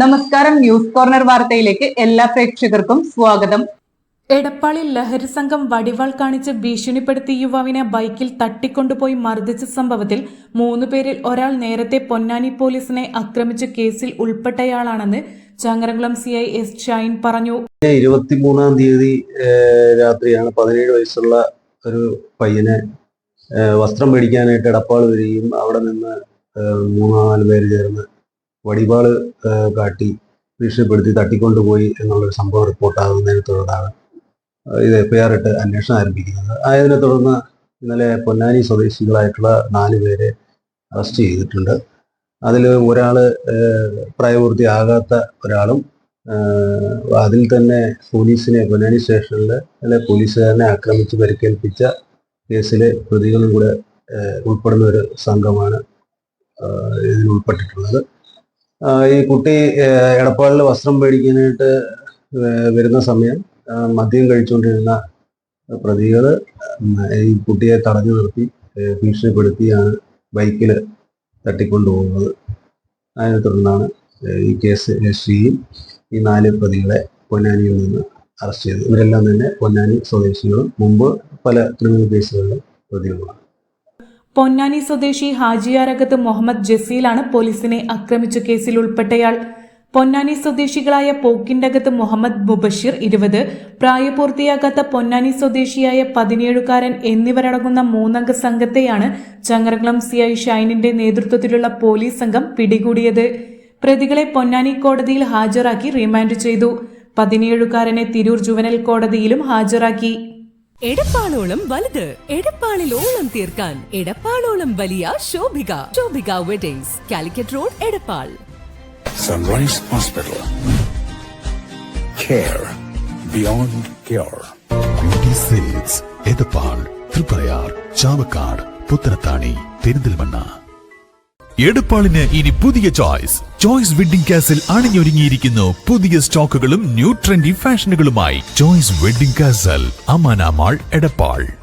നമസ്കാരം news corner വാർത്തയിലേക്ക് എല്ലാ പ്രേക്ഷകർക്കും സ്വാഗതം. എടപ്പാളിൽ ലഹരി സംഘം വടിവാൾ കാണിച്ച് ഭീഷണിപ്പെടുത്തി യുവാവിനെ ബൈക്കിൽ തട്ടിക്കൊണ്ടുപോയി മർദ്ദിച്ച സംഭവത്തിൽ മൂന്ന് പേരിൽ ഒരാൾ നേരത്തെ പൊന്നാനി പോലീസിനെ ആക്രമിച്ച കേസിൽ ഉൾപ്പെട്ടയാളാണെന്ന് Changaramkulam C I S Shine പറഞ്ഞു. ഇരുപത്തിമൂന്നാം തീയതി രാത്രിയാണ് പതിനേഴ് വയസ്സുള്ള ഒരു പയ്യനെ വസ്ത്രം മേടിക്കാനായിട്ട് എടപ്പാൾ വരികയും അവിടെ നിന്ന് മൂന്നാൽ പേര് ചേർന്ന് വടിവാൾ കാട്ടി ഭീഷണിപ്പെടുത്തി തട്ടിക്കൊണ്ടുപോയി എന്നുള്ളൊരു സംഭവം റിപ്പോർട്ടാകുന്നതിനെ തുടർന്നാണ് ഇത് എഫ്ഐആർ ഇട്ട് അന്വേഷണം ആരംഭിക്കുന്നത്. ആയതിനെ തുടർന്ന് ഇന്നലെ പൊന്നാനി സ്വദേശികളായിട്ടുള്ള നാല് പേരെ അറസ്റ്റ് ചെയ്തിട്ടുണ്ട്. അതിൽ ഒരാൾ പ്രായപൂർത്തിയാകാത്ത ഒരാളും ആഹ് അതിൽ തന്നെ പോലീസിനെ പൊന്നാനി സ്റ്റേഷനിൽ അല്ലെ പോലീസുകാരനെ ആക്രമിച്ച് പരിക്കേൽപ്പിച്ച കേസിലെ പ്രതികളും കൂടെ ഉൾപ്പെടുന്ന ഒരു സംഘമാണ് ഇതിൽ ഉൾപ്പെട്ടിട്ടുള്ളത്. ഈ കുട്ടി എടപ്പാളിൽ വസ്ത്രം മേടിക്കാനായിട്ട് വരുന്ന സമയം മദ്യം കഴിച്ചുകൊണ്ടിരുന്ന പ്രതികൾ ഈ കുട്ടിയെ തടഞ്ഞു നിർത്തി ഭീഷണിപ്പെടുത്തിയാണ് ബൈക്കിൽ തട്ടിക്കൊണ്ടുപോകുന്നത്. അതിനെ തുടർന്നാണ് ഈ കേസ് രജിസ്റ്റർ ഈ നാല് പ്രതികളെ പൊന്നാനിയിൽ നിന്ന് അറസ്റ്റ് ചെയ്തു ഇവരെല്ലാം തന്നെ പൊന്നാനി സ്വദേശികളും മുമ്പ് പല ക്രിമിനൽ കേസുകളിലും പ്രതികളുമാണ്. പൊന്നാനി സ്വദേശി ഹാജിയാരകത്ത് മുഹമ്മദ് ജസീലാണ് പോലീസിനെ ആക്രമിച്ച കേസിൽ ഉൾപ്പെട്ടയാൾ. പൊന്നാനി സ്വദേശികളായ പോക്കിന്റകത്ത് മുഹമ്മദ് മുബഷിർ ഇരുപത് പ്രായപൂർത്തിയാകാത്ത പൊന്നാനി സ്വദേശിയായ പതിനേഴുകാരൻ എന്നിവരടങ്ങുന്ന മൂന്നംഗ സംഘത്തെയാണ് ചങ്ങരകുളം സി ഐ ഷൈനിന്റെ നേതൃത്വത്തിലുള്ള പോലീസ് സംഘം പിടികൂടിയത്. പ്രതികളെ പൊന്നാനി കോടതിയിൽ ഹാജരാക്കി റിമാൻഡ് ചെയ്തു. പതിനേഴുകാരനെ തിരൂർ ജുവനൽ കോടതിയിലും ഹാജരാക്കി. എടപ്പാളോളം വലുത് എടപ്പാളിൽ ഓളം തീർക്കാൻ എടപ്പാളോളം വലിയ Shobhika Shobhika weddings Calicut road Edappal Sunrise Hospital. Care beyond cure. Beauty silks Edappal Thriprayar Chavakkad Puthanathani Perinthalmanna എടപ്പാളിന് ഇനി പുതിയ ചോയ്സ്. ചോയ്സ് വെഡിംഗ് കാസിൽ അണിഞ്ഞൊരുങ്ങിയിരിക്കുന്നു പുതിയ സ്റ്റോക്കുകളും new trendy ഫാഷനുകളുമായി. Choice wedding castle Amana mall Edappal.